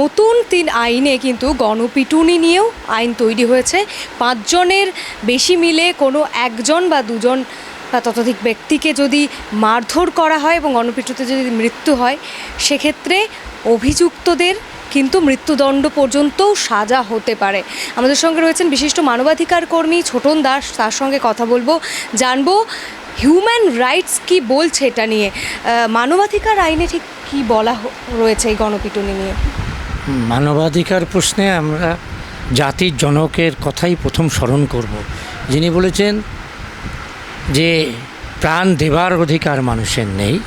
নতুন তিন আইনে কিন্তু গণপিটুনি নিয়েও আইন তৈরি হয়েছে। পাঁচজনের বেশি মিলে কোনো একজন বা দুজন বা ততোধিক ব্যক্তিকে যদি মারধর করা হয় এবং গণপিটুতে যদি মৃত্যু হয়, সেক্ষেত্রে অভিযুক্তদের কিন্তু মৃত্যুদণ্ড পর্যন্তও সাজা হতে পারে। আমাদের সঙ্গে রয়েছেন বিশিষ্ট মানবাধিকার কর্মী ছোটন দাস, তার সঙ্গে কথা বলব, জানব হিউম্যান রাইটস কি বলছে এটা নিয়ে। মানবাধিকার আইনে ঠিক কি বলা রয়েছে এই গণপিটুনি নিয়ে? মানবাধিকার প্রশ্নে আমরা জাতির জনকের কথাই প্রথম স্মরণ করব। যিনি বলেছেন যে প্রাণ দেবার অধিকার মানুষের নেই,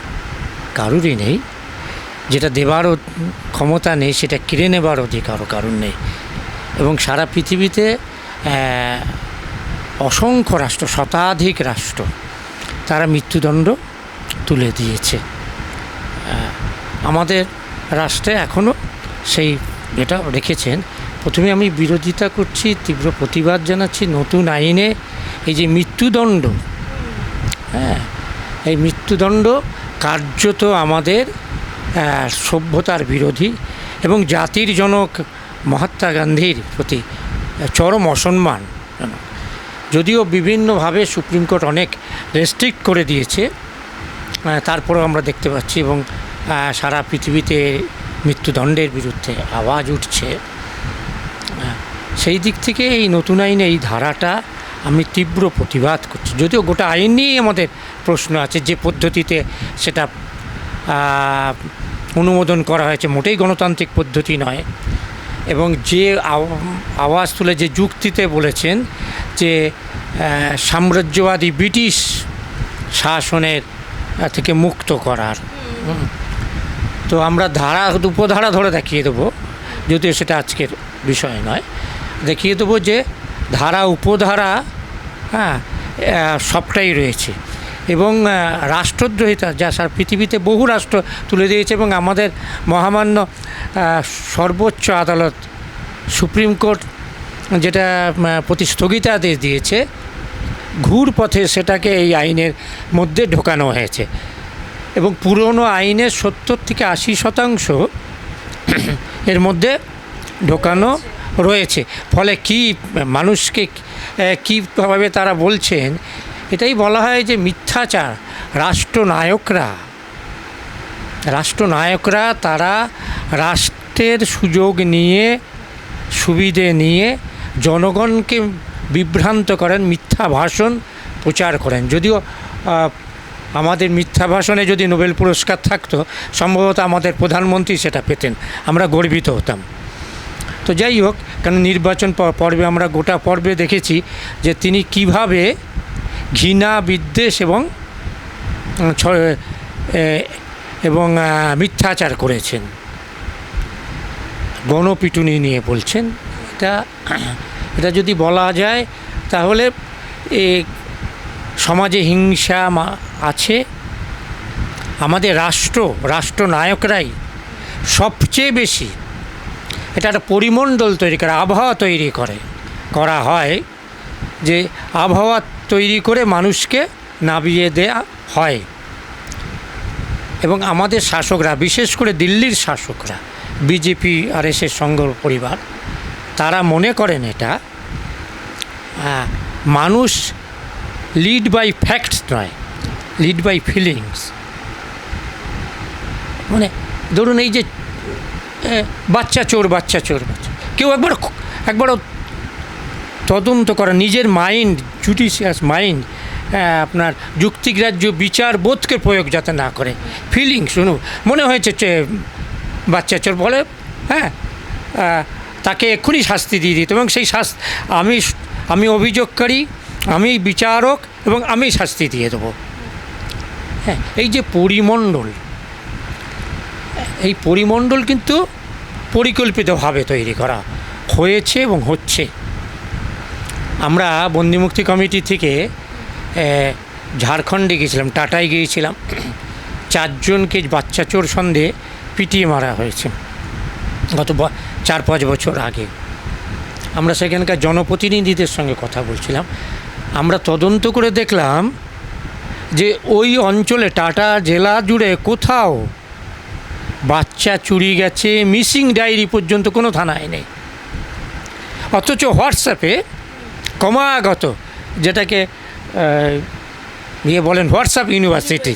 কারুরই নেই। যেটা দেবার ক্ষমতা নেই, সেটা কিনে নেবার অধিকারও কারণ নেই। এবং সারা পৃথিবীতে অসংখ্য রাষ্ট্র, শতাধিক রাষ্ট্র, তারা মৃত্যুদণ্ড তুলে দিয়েছে। আমাদের রাষ্ট্রে এখনও সেই এটা রেখেছেন। প্রথমে আমি বিরোধিতা করছি, তীব্র প্রতিবাদ জানাচ্ছি নতুন আইনে। এই যে মৃত্যুদণ্ড হ্যাঁ এই মৃত্যুদণ্ড কার্যত আমাদের সভ্যতার বিরোধী এবং জাতির জনক মহাত্মা গান্ধীর প্রতি চরম অসম্মান যদিও বিভিন্নভাবে সুপ্রিম কোর্ট অনেক রেস্ট্রিক্ট করে দিয়েছে তারপরেও আমরা দেখতে পাচ্ছি এবং সারা পৃথিবীতে মৃত্যুদণ্ডের বিরুদ্ধে আওয়াজ উঠছে। আহ, সেই দিক থেকে এই নতুন আইনে এই ধারাটা আমি তীব্র প্রতিবাদ করছি। যদিও গোটা আইন নিয়েই আমাদের প্রশ্ন আছে যে পদ্ধতিতে সেটা অনুমোদন করা হয়েছে মোটেই গণতান্ত্রিক পদ্ধতি নয়। এবং যে আও- আওয়াজ তুলে যে যুক্তিতে বলেছেন যে সাম্রাজ্যবাদী ব্রিটিশ শাসনের থেকে মুক্ত করার। তো আমরা ধারা উপধারা ধরে দেখিয়ে দেবো, যদিও সেটা আজকের বিষয় নয়। দেখিয়ে দেবো যে ধারা, উপধারা হ্যাঁ সবটাই রয়েছে। এবং রাষ্ট্রদ্রোহিতা, যা সারা পৃথিবীতে বহু রাষ্ট্র তুলে দিয়েছে এবং আমাদের মহামান্য সর্বোচ্চ আদালত, সুপ্রিম কোর্ট যেটা প্রতি স্থগিতাদেশ দিয়েছে ঘুর পথে সেটাকে এই আইনের মধ্যে ঢোকানো হয়েছে। এবং পুরনো আইনের সত্তর থেকে আশি শতাংশ এর মধ্যে ঢোকানো রয়েছে। ফলে কি মানুষকে কীভাবে তারা বলছেন, এটাই বলা হয় যে মিথ্যাচার। রাষ্ট্রনায়করা রাষ্ট্রনায়করা তারা রাষ্ট্রের সুযোগ নিয়ে, সুবিধে নিয়ে জনগণকে বিভ্রান্ত করেন, মিথ্যা ভাষণ প্রচার করেন। যদিও আমাদের মিথ্যা ভাষণে যদি নোবেল পুরস্কার থাকতো, সম্ভবত আমাদের প্রধানমন্ত্রী সেটা পেতেন। আমরা গর্বিত হতাম। তো যাই হোক কারণ নির্বাচন পর্বে আমরা গোটা পর্বে দেখেছি যে তিনি কীভাবে ঘৃণা, বিদ্বেষ এবং এবং মিথ্যাচার করেছেন। গণপিটুনি নিয়ে বলছেন। এটা এটা যদি বলা যায়, তাহলে এ সমাজে হিংসা আছে, আমাদের রাষ্ট্র, রাষ্ট্রনায়করাই সবচেয়ে বেশি এটা একটা পরিমণ্ডল তৈরি করে, আবহাওয়া তৈরি করে। করা হয় যে আবহাওয়া তৈরি করে মানুষকে নাবিয়ে দেয়া হয়। এবং আমাদের শাসকরা, বিশেষ করে দিল্লির শাসকরা, বিজেপি আর এসের সঙ্গ পরিবার, তারা মনে করেন এটা মানুষ লিড বাই ফ্যাক্টস নয়। লিড বাই ফিলিংস মানে ধরুন এই যে বাচ্চা চোর বাচ্চা চোর, বাচ্চা কেউ একবার একবারও তদন্ত করা, নিজের মাইন্ড জুডিশিয়াস মাইন্ড আপনার যুক্তিগ্রাহ্য বিচার বোধকে প্রয়োগ যাতে না করে। ফিলিং শুনুন, মনে হয়েছে বাচ্চা চোর বলে হ্যাঁ তাকে এক্ষুনি শাস্তি দিয়ে দিত এবং সেই শাস্তি, আমি আমি অভিযোগকারী, আমি বিচারক এবং আমি শাস্তি দিয়ে দেবো। হ্যাঁ এই যে পরিমণ্ডল, এই পরিমণ্ডল কিন্তু পরিকল্পিতভাবে তৈরি করা হয়েছে এবং হচ্ছে। আমরা বন্দিমুক্তি কমিটি থেকে ঝাড়খণ্ডে গিয়েছিলাম, টাটায় গিয়েছিলাম। চারজনকে বাচ্চা চোর সন্দেহে পিটিয়ে মারা হয়েছে গত চার পাঁচ বছর আগে। আমরা সেখানকার জনপ্রতিনিধিদের সঙ্গে কথা বলছিলাম। আমরা তদন্ত করে দেখলাম যে ওই অঞ্চলে টাটা জেলা জুড়ে কোথাও বাচ্চা চুরি গেছে, মিসিং ডায়েরি পর্যন্ত কোনো থানায় নেই। অথচ হোয়াটসঅ্যাপে ক্রমাগত যেটাকে ইয়ে বলেন হোয়াটসঅ্যাপ ইউনিভার্সিটি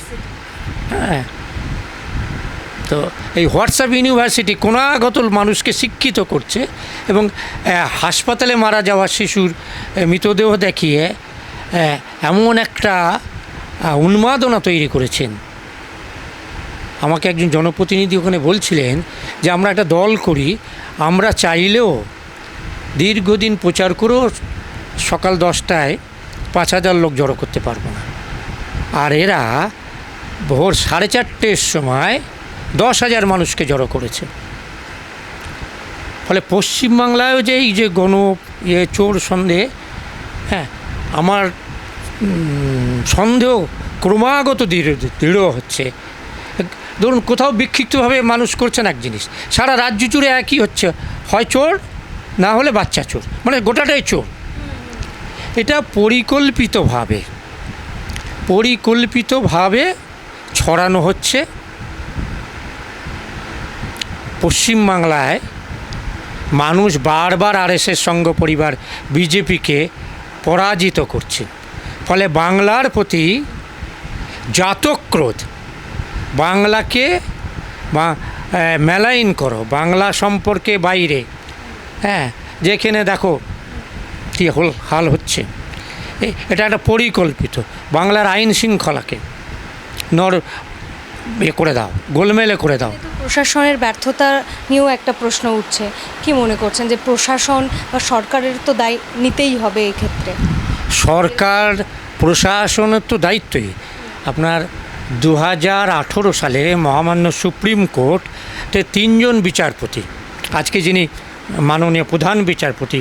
হ্যাঁ তো এই হোয়াটসঅ্যাপ ইউনিভার্সিটি কোনাগত মানুষকে শিক্ষিত করছে এবং হাসপাতালে মারা যাওয়া শিশুর মৃতদেহ দেখিয়ে এমন একটা উন্মাদনা তৈরি করেছেন। আমাকে একজন জনপ্রতিনিধি ওখানে বলছিলেন যে, আমরা একটা দল করি, আমরা চাইলেও দীর্ঘদিন প্রচার করেও সকাল দশটায় পাঁচ হাজার লোক জড়ো করতে পারব না। আর এরা ভোর সাড়ে চারটের সময় দশ হাজার মানুষকে জড়ো করেছে। ফলে পশ্চিমবাংলায়ও যে এই যে গণ ইয়ে চোর সন্দেহ হ্যাঁ আমার সন্দেহ ক্রমাগত দৃঢ় দৃঢ় হচ্ছে। ধরুন কোথাও বিক্ষিপ্তভাবে মানুষ করছেন এক জিনিস, সারা রাজ্য জুড়ে একই হচ্ছে, হয় চোর, না হলে বাচ্চা চোর মানে গোটাটাই চোর। এটা পরিকল্পিতভাবে পরিকল্পিতভাবে ছড়ানো হচ্ছে। পশ্চিমবাংলায় মানুষ বারবার আর আরএসএস সঙ্গ পরিবার বিজেপিকে পরাজিত করছে। ফলে বাংলার প্রতি জাতক্রোধ। বাংলাকে বা মেলাইন করো, বাংলা সম্পর্কে বাইরে। হ্যাঁ যেখানে দেখো, কী হল, হাল হচ্ছে। এটা একটা পরিকল্পিত, বাংলার আইন শৃঙ্খলাকে নর, এ করে দাও, গোলমেলে করে দাও। প্রশাসনের ব্যর্থতা নিয়েও একটা প্রশ্ন উঠছে। কি মনে করছেন যে প্রশাসন বা সরকারের তো দায় নিতেই হবে এক্ষেত্রে? সরকার প্রশাসনের তো দায়িত্বই। আপনার দু হাজার আঠেরো সালে মহামান্য সুপ্রিম কোর্টে তিনজন বিচারপতি, আজকে যিনি মাননীয় প্রধান বিচারপতি,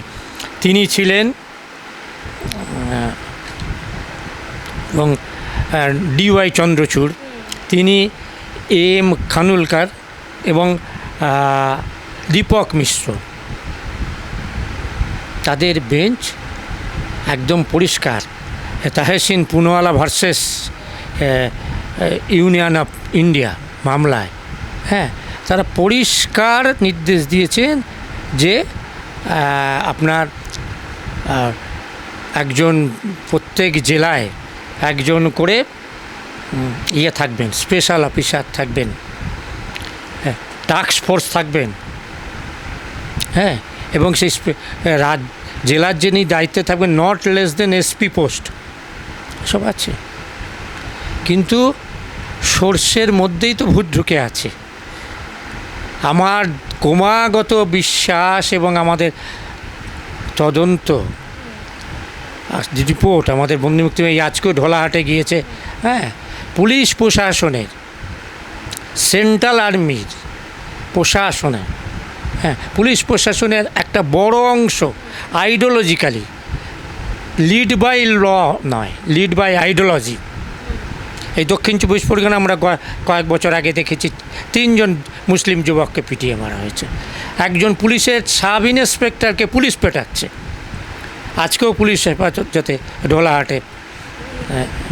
তিনি ছিলেন এবং ডিওয়াই চন্দ্রচূড়, তিনি এম খানুলকার এবং দীপক মিশ্র। তাদের বেঞ্চ একদম পরিষ্কার। Tehseen Poonawalla versus Union of India মামলায় হ্যাঁ? তারা পরিষ্কার নির্দেশ দিয়েছেন যে আপনার একজন প্রত্যেক জেলায় একজন করে ইয়ে থাকবেন, স্পেশাল অফিসার থাকবেন হ্যাঁ? টাস্ক ফোর্স থাকবেন হ্যাঁ? এবং সেই রাজ জেলার যিনি দায়িত্বে থাকবেন not less than SP post সব আছে। কিন্তু সর্ষের মধ্যেই তো ভূত ঢুকে আছে। আমার ক্রমাগত বিশ্বাস এবং আমাদের তদন্ত রিপোর্ট আমাদের বন্ধুমুক্তি এই আজকেও ঢোলাহাটে গিয়েছে হ্যাঁ পুলিশ প্রশাসনের সেন্ট্রাল আর্মির প্রশাসনের হ্যাঁ পুলিশ প্রশাসনের একটা বড় অংশ আইডিওলজিক্যালি লিড বাই ল নয়, লিড বাই আইডিওলজি। এই দক্ষিণ চব্বিশ পরগনা আমরা কয়েক বছর আগে দেখেছি, তিনজন মুসলিম যুবককে পিটিয়ে মারা হয়েছে। একজন পুলিশের সাব ইন্সপেক্টরকে পুলিশ পেটাচ্ছে। আজকেও পুলিশ হেফাজতে ঢোলাহাটে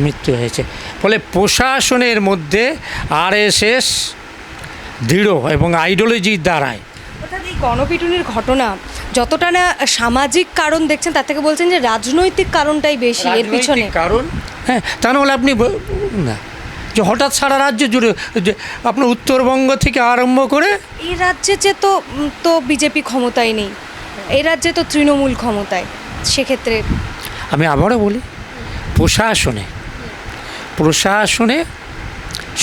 মৃত্যু হয়েছে। ফলে প্রশাসনের মধ্যে আরএসএস দৃঢ় এবং আইডিওলজির দ্বারায় গণপিটুনির ঘটনা যতটা না সামাজিক কারণ দেখছেন তার থেকে বলছেন যে রাজনৈতিক কারণটাই বেশি এর পিছনে। কারণ? হ্যাঁ তা নাহলে আপনি না। যে হঠাৎ সারা রাজ্য জুড়ে যে আপনার উত্তরবঙ্গ থেকে আরম্ভ করে এই রাজ্যে যে তো তো বিজেপি ক্ষমতায় নেই এই রাজ্যে তো তৃণমূল ক্ষমতায় সেক্ষেত্রে আমি আবারও বলি প্রশাসনে প্রশাসনে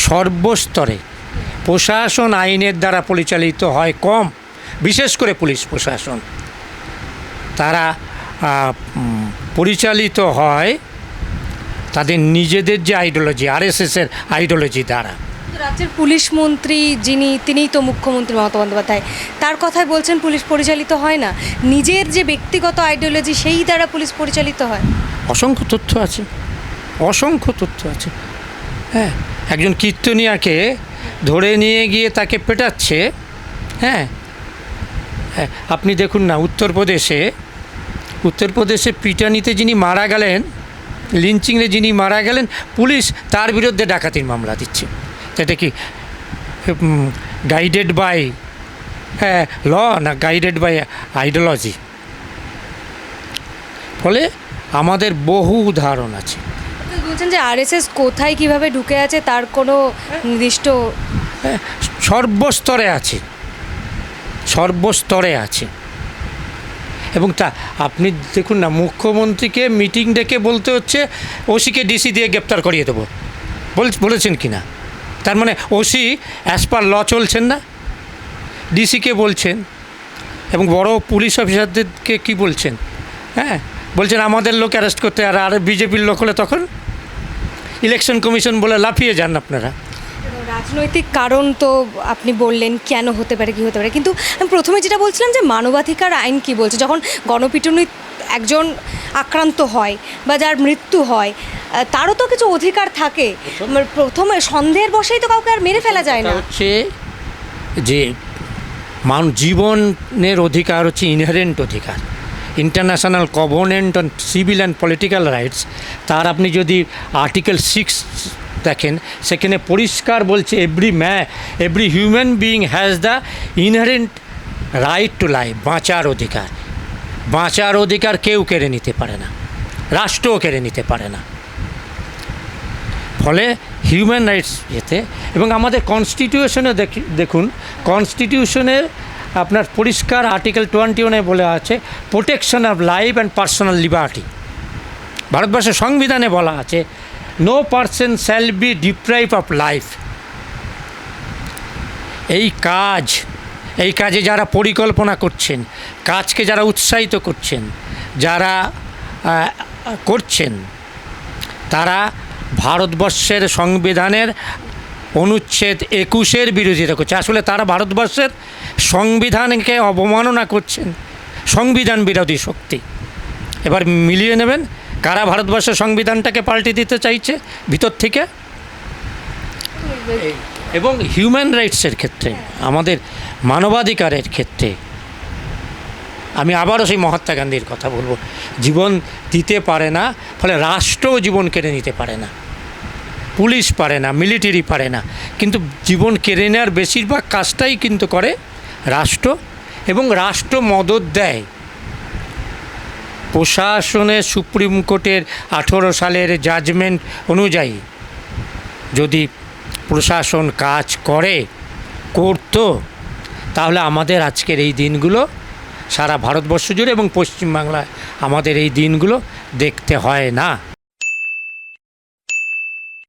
সর্বস্তরে প্রশাসন আইনের দ্বারা পরিচালিত হয় কম। বিশেষ করে পুলিশ প্রশাসন। তারা পরিচালিত হয় তাদের নিজেদের যে আইডিওলজি আরএসএসের আইডিওলজি দ্বারা। রাজ্যের পুলিশ মন্ত্রী যিনি তিনিই তো মুখ্যমন্ত্রী মমতা বন্দ্যোপাধ্যায়। তার কথায় বলছেন পুলিশ পরিচালিত হয় না। নিজের যে ব্যক্তিগত আইডিওলজি সেই দ্বারা পুলিশ পরিচালিত হয়। অসংখ্য তথ্য আছে। অসংখ্য তথ্য আছে। হ্যাঁ একজন কীর্তনিয়াকে ধরে নিয়ে গিয়ে তাকে পেটাচ্ছে। হ্যাঁ হ্যাঁ আপনি দেখুন না উত্তরপ্রদেশে উত্তরপ্রদেশে পিটানিতে যিনি মারা গেলেন লিঞ্চিংয়ে যিনি মারা গেলেন পুলিশ তার বিরুদ্ধে ডাকাতির মামলা দিচ্ছে। এটা কি গাইডেড বাই হ্যাঁ ল না গাইডেড বাই আইডিওলজি ফলে আমাদের বহু উদাহরণ আছে। বলছেন যে আরএসএস কোথায় কীভাবে ঢুকে আছে তার কোনো নির্দিষ্ট হ্যাঁ, সর্বস্তরে আছে। সর্বস্তরে আছে। এবং তা, আপনি দেখুন না, মুখ্যমন্ত্রীকে মিটিং ডেকে বলতে হচ্ছে, ওসিকে ডিসি দিয়ে গ্রেপ্তার করিয়ে দেবো। বল- বলেছেন কি না? তার মানে ওসি অ্যাজ পার ল চলছেন না? ডিসিকে বলছেন, এবং বড় পুলিশ অফিসারদেরকে কি বলছেন? হ্যাঁ বলছেন আমাদের লোক অ্যারেস্ট করতে, আর আর বিজেপির লোক হলে তখন ইলেকশন কমিশন বলে লাফিয়ে যান আপনারা। রাজনৈতিক কারণ তো আপনি বললেন কেন হতে পারে, কি হতে পারে। কিন্তু আমি প্রথমে যেটা বলছিলাম যে মানবাধিকার আইন কি বলছে? যখন গণপিটুনি একজন আক্রান্ত হয় বা যার মৃত্যু হয় তারও তো কিছু অধিকার থাকে। মানে প্রথমে সন্দেহের বসেই তো কাউকে আর মেরে ফেলা যায় না। হচ্ছে যে মান জীবনের অধিকার হচ্ছে ইনহারেন্ট অধিকার। International Covenant on Civil and Political Rights তার আপনি যদি আর্টিকেল সিক্স দেখেন, সেখানে পরিষ্কার বলছে every man every human being has the inherent right to life বাঁচার অধিকার। বাঁচার অধিকার কেউ কেড়ে নিতে পারে না। রাষ্ট্রও কেড়ে নিতে পারে না। ফলে হিউম্যান রাইটস এতে এবং আমাদের কনস্টিটিউশনে দেখুন কনস্টিটিউশনের আপনার পরিষ্কার আর্টিকেল টোয়েন্টি ওয়ানে বলে আছে protection of life and personal liberty ভারতবর্ষের সংবিধানে বলা আছে no person shall be deprive of life এই কাজ, এই কাজে যারা পরিকল্পনা করছেন, কাজকে যারা উৎসাহিত করছেন, যারা করছেন, তারা ভারতবর্ষের সংবিধানের অনুচ্ছেদ একুশের বিরোধিতা করছে। আসলে তারা ভারতবর্ষের সংবিধানকে অবমাননা করছেন। সংবিধান বিরোধী শক্তি। এবার মিলিয়ে নেবেন কারা ভারতবর্ষের সংবিধানটাকে পাল্টে দিতে চাইছে ভিতর থেকে? এবং হিউম্যান রাইটসের ক্ষেত্রে আমাদের মানবাধিকারের ক্ষেত্রে আমি আবারও সেই মহাত্মা গান্ধীর কথা বলব জীবন দিতে পারে না ফলে রাষ্ট্রও জীবন কেড়ে নিতে পারে না। পুলিশ পারে না মিলিটারি পারে না কিন্তু জীবন কেড়ে নেওয়ার বেশিরভাগ কাজটাই কিন্তু করে রাষ্ট্র এবং রাষ্ট্র মদত দেয়। প্রশাসনে সুপ্রিম কোর্টের আঠেরো সালের জাজমেন্ট অনুযায়ী যদি প্রশাসন কাজ করে, করত, তাহলে আমাদের আজকের এই দিনগুলো সারা ভারতবর্ষ জুড়ে এবং পশ্চিমবাংলায় আমাদের এই দিনগুলো দেখতে হয় না।